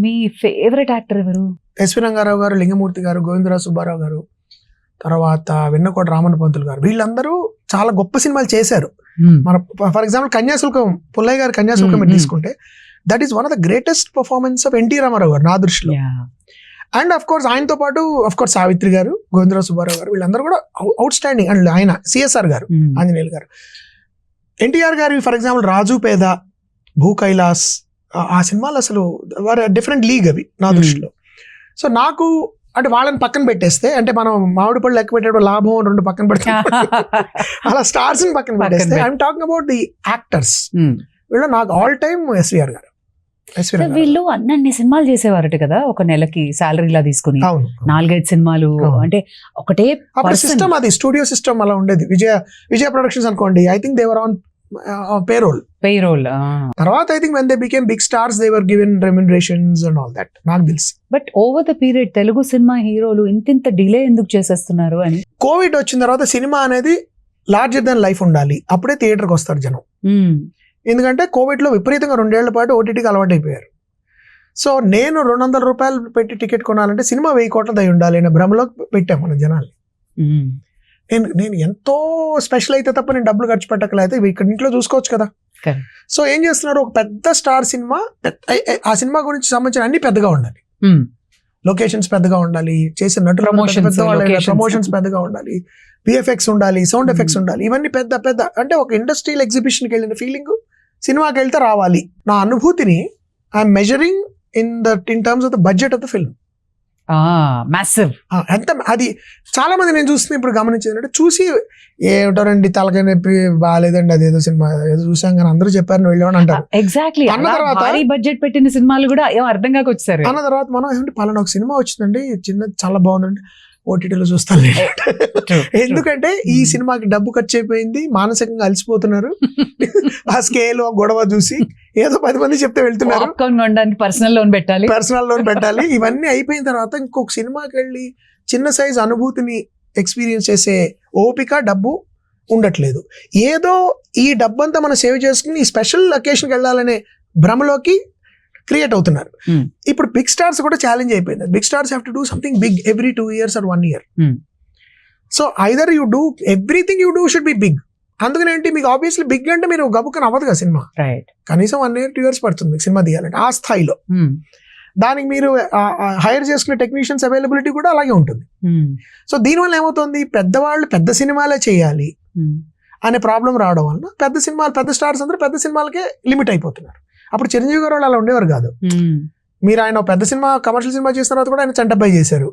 మీ favourite actor ఎవరు? SV Rangarao garu Lingamurthy గారు గోవిందరావు సుబ్బారావు గారు తర్వాత వెన్నకోట రామన్న పంతులు గారు. వీళ్ళందరూ చాలా గొప్ప సినిమాలు చేశారు. మన for example Kanyasulkam Pullaiah garu Kanyasulkam Hmm, hmm. తీసుకుంటే that is one of the greatest performance of NT Ramarao garu నా దృష్టిలో. అండ్ అఫ్ కోర్స్ ఆయనతో పాటు అఫ్ కోర్స్ సావిత్రి గారు గోవిందరావు సుబ్బారావు గారు వీళ్ళందరూ కూడా అవుట్ స్టాండింగ్ అండ్ ఆయన సిఎస్ఆర్ గారు. ఆంజనేయులు గారు. ఎన్టీఆర్ గారి ఫర్ ఎగ్జాంపుల్ రాజు పేద భూ కైలాస్ ఆ- సినిమాలు అసలు వారు డిఫరెంట్ లీగ్ అవి నా Hmm. దృష్టిలో సో నాకు అంటే వాళ్ళని పక్కన పెట్టేస్తే అంటే మనం మామిడి పళ్ళు లెక్క పెట్టేటప్పుడు లాభం రెండు పక్కన పెడతాం అలా స్టార్స్ని పక్కన పెట్టేస్తే పెట్- I'm talking about the actors. వీళ్ళు నాకు ఆల్ టైమ్ ఎస్విఆర్ గారు. వీళ్ళు అన్ని సినిమాలు చేసేవారట కదా ఒక నెలకి శాలరీ లా తీసుకుని నాలుగైదు సినిమాలు. అంటే ఒకటే. సిస్టమ్ అది స్టూడియో సిస్టమ్ అలా ఉండేది విజయ విజయ ప్రొడక్షన్స్ అనుకోండి I think they were on payroll payroll తర్వాత I think when they became big stars they were given remunerations and all that నాకు తెలిసి but over the period Telugu cinema హీరోలు ఇంతింత delay ఎందుకు చేసేస్తున్నారు అని? కోవిడ్ వచ్చిన తర్వాత సినిమా అనేది లార్జర్ దెన్ లైఫ్ ఉండాలి. అప్పుడే థియేటర్కి వస్తారు జనం. Mm. ఎందుకంటే కోవిడ్లో విపరీతంగా రెండేళ్ళ పాటు ఓటీటీకి అలవాటు అయిపోయారు. సో నేను రెండు వందల రూపాయలు పెట్టి టికెట్ కొనాలంటే సినిమా వెయ్యి కోట్లది అయి ఉండాలి అనే భ్రమలో పెట్టాం మన జనాల్ని. Mm. నేను నేను ఎంతో స్పెషల్ అయితే తప్ప నేను డబ్బులు ఖర్చు పెట్టకలేదు ఇక్కడ ఇంట్లో చూసుకోవచ్చు కదా. సో ఏం చేస్తున్నారు ఒక పెద్ద స్టార్ సినిమా ఆ సినిమా గురించి సంబంధించిన అన్ని పెద్దగా ఉండాలి. లొకేషన్స్ పెద్దగా ఉండాలి. చేసిన నటులు locations. ప్రమోషన్స్ పెద్దగా ఉండాలి. విఎఫ్ఎక్స్ ఉండాలి సౌండ్ ఎఫెక్ట్స్. ఉండాలి. ఇవన్నీ పెద్ద పెద్ద అంటే ఒక ఇండస్ట్రియల్ ఎగ్జిబిషన్కి వెళ్ళిన ఫీలింగ్ సినిమాకి వెళ్తే రావాలి. నా అనుభూతిని I'm measuring in the in terms of the budget of the film massive ఎంత అది చాలా మంది నేను చూస్తున్నా ఇప్పుడు గమనించింది అంటే చూసి ఏమిటారండి తలకాయ నొప్పి బాగాలేదండి అదేదో సినిమా ఏదో చూసాం కానీ అందరూ చెప్పారు వెళ్ళామని అంటారు. ఎగ్జాక్ట్లీ అన్న తర్వాత- భారీ బడ్జెట్ పెట్టిన సినిమాలు కూడా ఏం అర్థం కాక వచ్చారు అన్న తర్వాత మనం ఏమంటే పలానా ఒక సినిమా వచ్చిందండి చిన్న చాలా బాగుందండి. ఓటీటీలో చూస్తాను ఎందుకంటే ఈ సినిమాకి డబ్బు ఖర్చు అయిపోయింది మానసికంగా అలసిపోతున్నారు. ఆ స్కేల్ ఆ గొడవ చూసి ఏదో పది మంది చెప్తే వెళ్తున్నారు. కొనడానికి పర్సనల్ లోన్ పెట్టాలి. పర్సనల్ లోన్ పెట్టాలి. ఇవన్నీ అయిపోయిన తర్వాత ఇంకొక సినిమాకి వెళ్ళి చిన్న సైజ్ అనుభూతిని ఎక్స్పీరియన్స్ చేసే ఓపిక డబ్బు ఉండట్లేదు. ఏదో ఈ డబ్బంతా మనం సేవ్ చేసుకుని స్పెషల్ అకేషన్కి వెళ్ళాలనే భ్రమలోకి క్రియేట్ అవుతున్నారు. ఇప్పుడు బిగ్ స్టార్స్ కూడా ఛాలెంజ్ అయిపోయింది. Big stars have to do something big every two years or one year. So either you do everything you do should be big అందుకని ఏంటి మీకు ఆబ్వియస్లీ బిగ్ అంటే మీరు గబుకని అవ్వదు కదా సినిమా. రైట్ కనీసం వన్ ఇయర్ టూ ఇయర్స్ పడుతుంది మీకు సినిమా తీయాలంటే ఆ స్థాయిలో. దానికి మీరు హైర్ చేసుకునే టెక్నీషియన్స్ అవైలబిలిటీ కూడా అలాగే ఉంటుంది. సో దీనివల్ల ఏమవుతుంది? పెద్దవాళ్ళు పెద్ద సినిమాలే చేయాలి అనే ప్రాబ్లం రావడం వల్ల పెద్ద సినిమాలు పెద్ద స్టార్స్ అందరూ పెద్ద సినిమాలకే లిమిట్ అయిపోతున్నారు. అప్పుడు చిరంజీవి గారు వాళ్ళు అలా ఉండేవారు కాదు. మీరు ఆయన పెద్ద సినిమా కమర్షియల్ సినిమా చేసిన తర్వాత కూడా ఆయన చంటబ్బాయి చేశారు.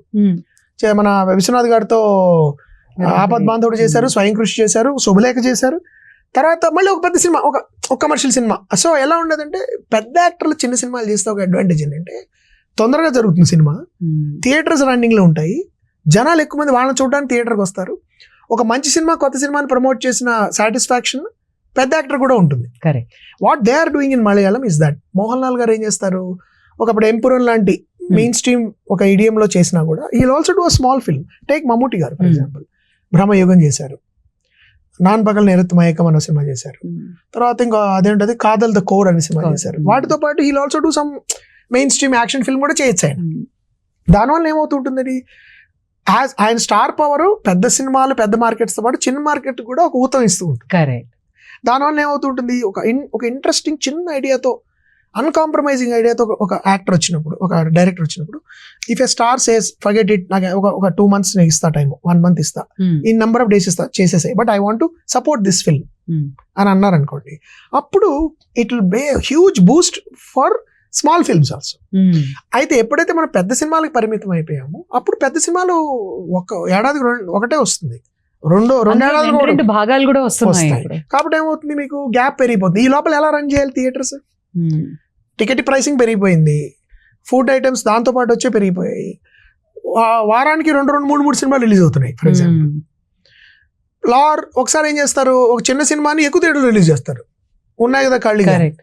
మన విశ్వనాథ్ గారితో ఆపద్ బాంధవుడు చేశారు స్వయం కృషి చేశారు శుభలేఖ చేశారు. తర్వాత మళ్ళీ ఒక పెద్ద సినిమా ఒక ఒక కమర్షియల్ సినిమా. సో ఎలా ఉండదంటే పెద్ద యాక్టర్లు చిన్న సినిమాలు చేస్తే ఒక అడ్వాంటేజ్ ఏంటంటే తొందరగా జరుగుతుంది సినిమా. థియేటర్స్ రన్నింగ్లో ఉంటాయి. జనాలు ఎక్కువ మంది వాళ్ళని చూడడానికి థియేటర్కి వస్తారు. ఒక మంచి సినిమా కొత్త సినిమాని ప్రమోట్ చేసిన సాటిస్ఫాక్షన్ పెద్ద యాక్టర్ కూడా ఉంటుంది. Correct. What they are doing in Malayalam is that Mohan Lal garu ఏం చేస్తారు? ఒకప్పుడు ఎంపురం లాంటి మెయిన్ స్ట్రీమ్ ఒక ఇడియంలో చేసినా కూడా he also do a small film take Mammootty garu for. Example Bramayugam చేశారు. నాన్ పగల్ నేరత్ మయకం అనే సినిమా చేశారు. తర్వాత ఇంకా అదేంటది? కాదల్ ద కోర్ అనే సినిమా. చేశారు. వాటితో పాటు he also do some mainstream action film కూడా చేయొచ్చు ఆయన. దానివల్ల ఏమవుతుంటుంది యాజ్ ఆయన స్టార్ పవర్ పెద్ద సినిమాలు పెద్ద మార్కెట్స్తో పాటు చిన్న మార్కెట్ కూడా ఒక ఊతం ఇస్తూ ఉంటుంది. దానివల్ల ఏమవుతుంటుంది? ఒక ఇన్ ఒక ఇంట్రెస్టింగ్ చిన్న ఐడియాతో అన్కాంప్రమైజింగ్ ఐడియాతో ఒక- ఒక యాక్టర్ వచ్చినప్పుడు ఒక డైరెక్టర్ వచ్చినప్పుడు if a star says forget it నాకు ఒక ఒక టూ మంత్స్ నేను ఇస్తా టైం వన్ మంత్ ఇస్తా. ఈ నెంబర్ ఆఫ్ డేస్ ఇస్తా చేసేసాయి. But I want to support this film అని అన్నారు అనుకోండి అప్పుడు it will be huge boost for small films also అయితే ఎప్పుడైతే మనం పెద్ద సినిమాలకు పరిమితం అయిపోయామో అప్పుడు పెద్ద సినిమాలు ఒక ఏడాది ఒకటే వస్తుంది. రెండో రెండు భాగాలు కూడా వస్తున్నాయి వస్తాయి. కాబట్టి ఏమవుతుంది మీకు? గ్యాప్ పెరిగిపోతుంది. ఈ లోపల ఎలా రన్ చేయాలి థియేటర్స్ Hmm. టికెట్ ప్రైసింగ్ పెరిగిపోయింది. ఫుడ్ ఐటమ్స్ దాంతో పాటు వచ్చే పెరిగిపోయాయి. వారానికి రెండు రెండు మూడు మూడు సినిమాలు రిలీజ్ అవుతున్నాయి ఫర్ ఎగ్జాంపుల్. Hmm. లార్ ఒకసారి ఏం చేస్తారు? ఒక చిన్న సినిమాని ఎక్కువ థియేటర్లో రిలీజ్ చేస్తారు. ఉన్నాయి కదా ఖాళీగా. కరెక్ట్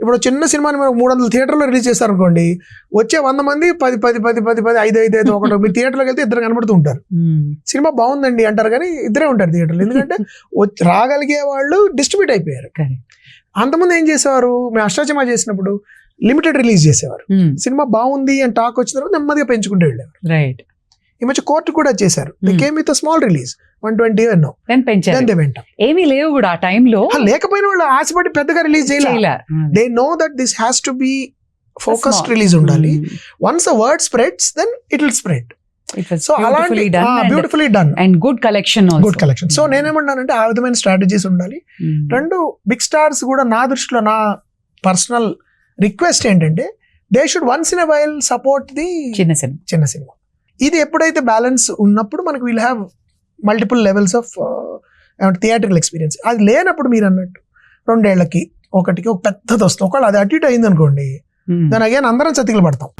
ఇప్పుడు చిన్న సినిమాని మీరు మూడు వందల థియేటర్లో రిలీజ్ చేస్తారు అనుకోండి వచ్చే వంద మంది పది పది పది పది పది ఐదు ఐదు ఐదు ఒకటి మీరు థియేటర్లోకి వెళ్తే ఇద్దరు కనబడుతూ ఉంటారు. Hmm. సినిమా బాగుందండి అంటారు కానీ ఇద్దరే ఉంటారు థియేటర్లో ఎందుకంటే రాగలిగే వాళ్ళు డిస్ట్రిబ్యూట్ అయిపోయారు. అంతమంది ఏం చేసేవారు? మేము అష్టాచమా చేసినప్పుడు లిమిటెడ్ రిలీజ్ చేసేవారు. సినిమా బాగుంది అని టాక్ వచ్చిన తర్వాత నెమ్మదిగా పెంచుకుంటూ వెళ్ళేవారు. రైట్ ఈ మధ్య కోర్టు కూడా చేశారు. Hmm. Came with small release one twenty ఎన్నో ఏమీ లేవు కూడా ఆ టైంలో లేకపోయిన వాళ్ళు ఆశపడి పెద్దగా రిలీజ్ చేయలే. They know that this has to be focused release ఉండాలి. Once a word spreads then it will spread so అలాంటి beautifully done and good collection good collection so నేనేమన్నానంటే ఆ విధమైన స్ట్రాటజీస్ ఉండాలి. రెండు బిగ్ స్టార్స్ కూడా నా దృష్టిలో నా పర్సనల్ రిక్వెస్ట్ ఏంటంటే they should once in while support the చిన్న సినిమా. చిన్న సినిమా. ఇది ఎప్పుడైతే బ్యాలెన్స్ ఉన్నప్పుడు మనకు will have multiple levels of theatrical experience అది లేనప్పుడు మీరు అన్నట్టు రెండేళ్ళకి ఒకటికి ఒక పెద్దది వస్తుంది ఒకవేళ అది అటు ఇటు అయింది అనుకోండి దాని అగైన్ అందరం చతికిలు పడతాం